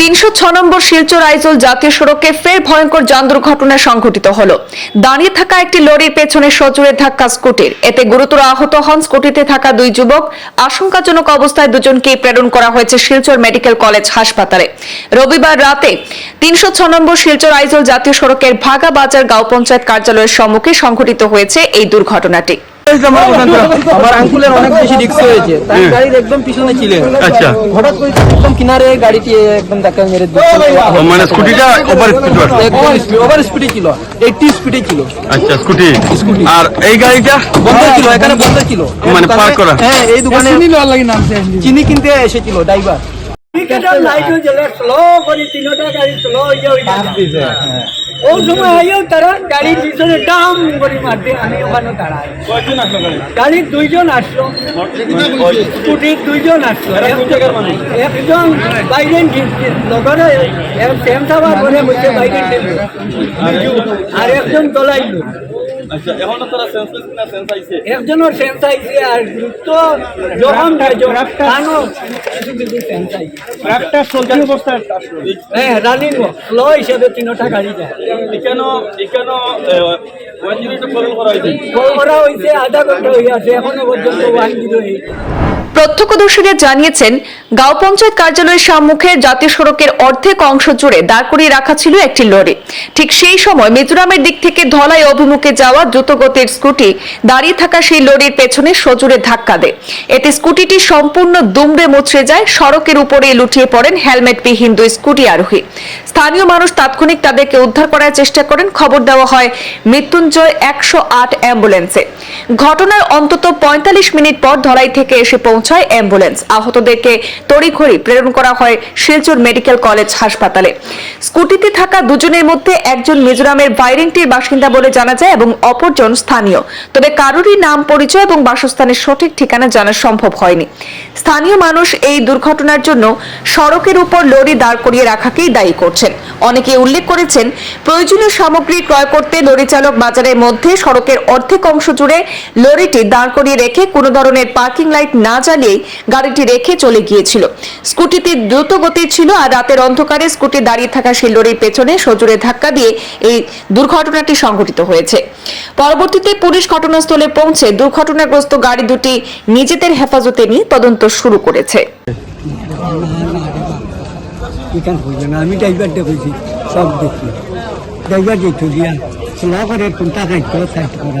তিনশো ছ নম্বর শিলচর আইজল জাতীয় সড়কে ফের ভয়ঙ্কর যান দুর্ঘটনা সংঘটিত হল। দাঁড়িয়ে থাকা একটি লরির পেছনে সজোরে ধাক্কা স্কুটির। এতে গুরুতর আহত হন স্কুটিতে থাকা দুই যুবক। আশঙ্কাজনক অবস্থায় দুজনকে প্রেরণ করা হয়েছে শিলচর মেডিকেল কলেজ হাসপাতালে। রবিবার রাতে তিনশো ছ নম্বর শিলচর আইজল জাতীয় সড়কের ভাগা বাজার গাঁও পঞ্চায়েত কার্যালয়ের সম্মুখে সংঘটিত হয়েছে এই দুর্ঘটনাটি। আমার আঙ্কুলের অনেক বেশি রিক্স হয়েছে। তাই গাড়ির একদম পিছনে ছিলেন। আচ্ছা। হঠাৎ করে একদম কিনারে গাড়িটি একদম ধাক্কা মেরে মানে স্কুটিটা ওভার স্পিড একদম ওভার স্পিডে ছিল। এইটটি স্পিডে ছিল। আচ্ছা স্কুটি আর এই গাড়িটা? বন্ধ ছিল এখানে বন্ধ ছিল। মানে দোকানে- park করা? হ্যাঁ এই দোকানে চিনি কিনতে এসেছিল ড্রাইভার লাইট জ্বলে স্লো করে তিনটা গাড়ি স্লো হয়ে হয়ে। ওই সময় আইও তারা গাড়ির পিছনে ডাম করে মারতে আমি ওখানে দাঁড়াই। গাড়ির দুইজন আসলো। স্কুটির দুইজন আসলো। একজন বাইরে লগরে সেম সাবার বলছে বাইরে আর একজন তলাইলো একজনের সেন্স আইছে? আর দ্রুত যখন কিছু কিছু সেন্স আইছে। হ্যাঁ রানিং স্লো হিসেবে তিনটা গাড়ি যায় কল করা হয়েছে। আধা ঘণ্টা হয়ে আছে এখনও পর্যন্ত ওয়ান জিরো প্রত্যক্ষদর্শীরা জানিয়েছেন, গাঁও পঞ্চায়েত কার্যালয়ের সম্মুখে জাতীয় সড়কের অর্ধেক অংশ জুড়ে দাঁড় করিয়ে রাখা ছিল একটি লরি। ঠিক সেই সময় মিজোরামের দিক থেকে ধলাই অভিমুখে যাওয়া দ্রুতগতির স্কুটি দাঁড়িয়ে থাকা সেই লরির পেছনে সজোরে ধাক্কা দেয়। এতে স্কুটিটি সম্পূর্ণ দুমড়ে মুচড়ে যায়, সড়কের উপরে লুটিয়ে পড়েন হেলমেটবিহীন দুই স্কুটি আরোহী। স্থানীয় মানুষ তাৎক্ষণিক তাদেরকে উদ্ধার করার চেষ্টা করেন। খবর দেওয়া হয়, মৃত্যুঞ্জয় একশো আট অ্যাম্বুলেন্সে। ঘটনার অন্তত পঁয়তাল্লিশ মিনিট পর ধলাই থেকে এসে পৌঁছায় অ্যাম্বুলেন্স। আহতদেরকে তড়িঘড়ি প্রেরণ করা হয় শিলচর মেডিকেল কলেজ হাসপাতালে। স্কুটিতে থাকা দুজনের মধ্যে একজন মিজোরামের বাইরেন্টির বাসিন্দা বলে জানা যায় এবং অপরজন স্থানীয়। তবে কারোরই নাম, পরিচয় এবং বাসস্থানের সঠিক ঠিকানা জানা সম্ভব হয়নি। স্থানীয় মানুষ এই দুর্ঘটনার জন্য সড়কের উপর লরি দাঁড় করিয়ে রাখাকেই দায়ী করছেন। অনেকে উল্লেখ করেছেন, প্রয়োজনীয় সামগ্রী ক্রয় করতে লরি চালক বাজারের মধ্যে সড়কের অর্ধেক অংশ জুড়ে লরিটি দাঁড় করিয়ে রেখে কোনো ধরনের পার্কিং লাইট না জ্বালিয়েই গাড়িটি রেখে চলে গিয়েছিল। স্কুটিটি দ্রুত গতির ছিল আর রাতের অন্ধকারে স্কুটি দাঁড়িয়ে থাকা সেই লরির পেছনে সজোরে ধাক্কা দিয়ে এই দুর্ঘটনাটি সংঘটিত হয়েছে। পরবর্তীতে পুলিশ ঘটনাস্থলে পৌঁছে দুর্ঘটনাগ্রস্ত গাড়ি দুটি নিজেদের হেফাজতে নিয়ে তদন্ত শুরু করেছে। সব দেখি। ড্রাইভার দেখো দিয়া স্লো করে কোনটা খাইতো সাইড করে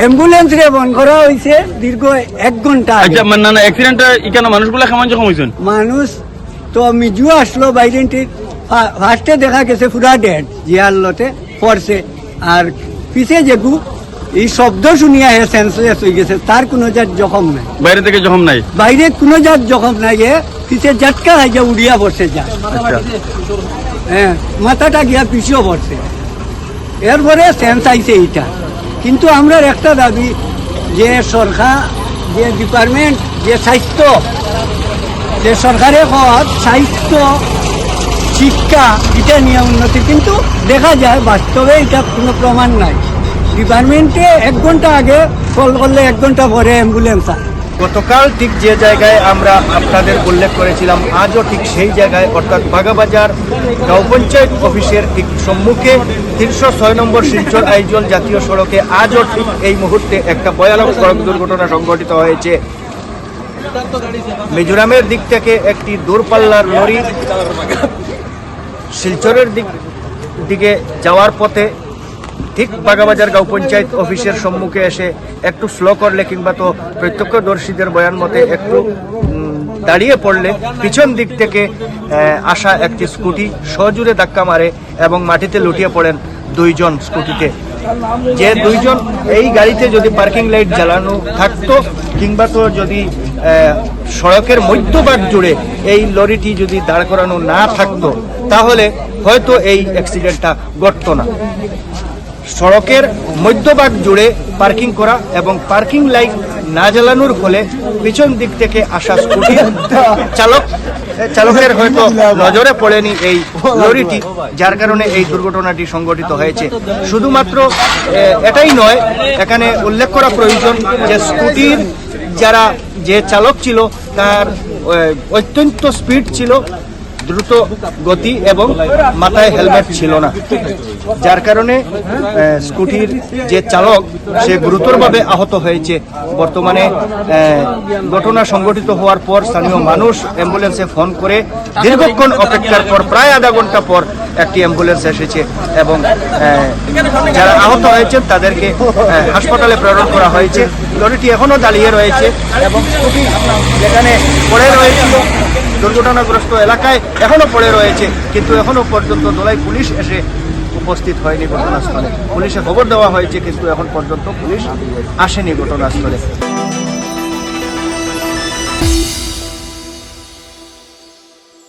অ্যাম্বুলেন্স রে বন্ধ করা হয়েছে দীর্ঘ এক ঘণ্টা। আচ্ছা মানে না না অ্যাক্সিডেন্ট ইকানো মানুষগুলা কেমন যখন হয়েছেন মানুষ তো মিজু আসলো বাইরেন্টির ফার্স্টে দেখা গেছে পুরা ডেড জিয়ার লতে পড়ছে। আর পিছে যেগু এই শব্দ শুনিয়া হে সেন্সলেস হয়ে গেছে তার কোনো জাত জখম নাই। বাইরে থেকে যখন নাই? বাইরে কোনো জাত জখম নাই এ পিছে জাটকা হাইজা উড়িয়া পড়ছে যা। আচ্ছা। হ্যাঁ মাথাটা গিয়া পিছিয়ে পড়ছে। এরপরে সেন্স আইছে এইটা। কিন্তু আমরা একটা দাবি, যে সরকার, যে ডিপার্টমেন্ট যে স্বাস্থ্য, যে সরকারের পথ স্বাস্থ্য, শিক্ষা, এটা নিয়ে উন্নতি কিন্তু দেখা যায়, বাস্তবে এটা কোনো প্রমাণ নাই। ডিপার্টমেন্টে এক ঘণ্টা আগে কল করলে এক ঘণ্টা পরে অ্যাম্বুলেন্স আসে। গতকাল ঠিক যে জায়গায় আমরা আপনাদের উল্লেখ করেছিলাম, আজও ঠিক সেই জায়গায়, অর্থাৎ বাগাবাজার গাঁও পঞ্চায়েত অফিসের ঠিক সম্মুখে তিনশো ছয় নম্বর শিলচর আইজল জাতীয় সড়কে আজও ঠিক এই মুহূর্তে একটা ভয়ানক সড়ক দুর্ঘটনা সংঘটিত হয়েছে। মিজোরামের দিক থেকে একটি দূরপাল্লার লরি শিলচরের দিক দিকে যাওয়ার পথে ঠিক বাগাবাজার গাঁও পঞ্চায়েত অফিসের সম্মুখে এসে একটু স্লো করলে কিংবা তো প্রত্যক্ষদর্শীদের বয়ান মতে একটু দাঁড়িয়ে পড়লে পিছন দিক থেকে আসা একটি স্কুটি সজুরে ধাক্কা মারে এবং মাটিতে লুটিয়ে পড়েন দুইজন স্কুটিতে। যে দুইজন এই গাড়িতে যদি পার্কিং লাইট জ্বালানো থাকতো কিংবা তো যদি সড়কের মধ্যভাগ জুড়ে এই লরিটি যদি দাঁড় করানো না থাকতো, তাহলে হয়তো এই অ্যাক্সিডেন্টটা ঘটতো না। সড়কের মধ্যভাগ জুড়ে পার্কিং করা এবং পার্কিং লাইট না জ্বালানোর ফলে পিছন দিক থেকে আসা স্কুটি চালক চালকের হয়তো নজরে পড়েনি এই লরিটি, যার কারণে এই দুর্ঘটনাটি সংঘটিত হয়েছে। শুধুমাত্র এটাই নয়, এখানে উল্লেখ করা প্রয়োজন যে স্কুটির যারা যে চালক ছিল, তার অত্যন্ত স্পিড ছিল দ্রুত গতি এবং মাথায় হেলমেট ছিল না। যার কারণে স্কুটির যে চালক, সে গুরুতরভাবে আহত হয়েছে। বর্তমানে ঘটনা সংঘটিত হওয়ার পর স্থানীয় মানুষ অ্যাম্বুলেন্সে ফোন করে দীর্ঘক্ষণ অপেক্ষার পর, প্রায় আধা ঘণ্টা পর একটি অ্যাম্বুলেন্স এসেছে এবং যারা আহত হয়েছেন তাদেরকে হাসপাতালে প্রেরণ করা হয়েছে। লরিটি এখনও দাঁড়িয়ে রয়েছে এবং স্কুটি যেখানে পড়ে রয়েছিল, দুর্ঘটনাগ্রস্ত এলাকায় এখনও পড়ে রয়েছে, কিন্তু এখনও পর্যন্ত দোলাই পুলিশ এসে উপস্থিত হয়নি ঘটনাস্থলে। পুলিশে খবর দেওয়া হয়েছে, কিন্তু এখন পর্যন্ত পুলিশ আসেনি ঘটনাস্থলে।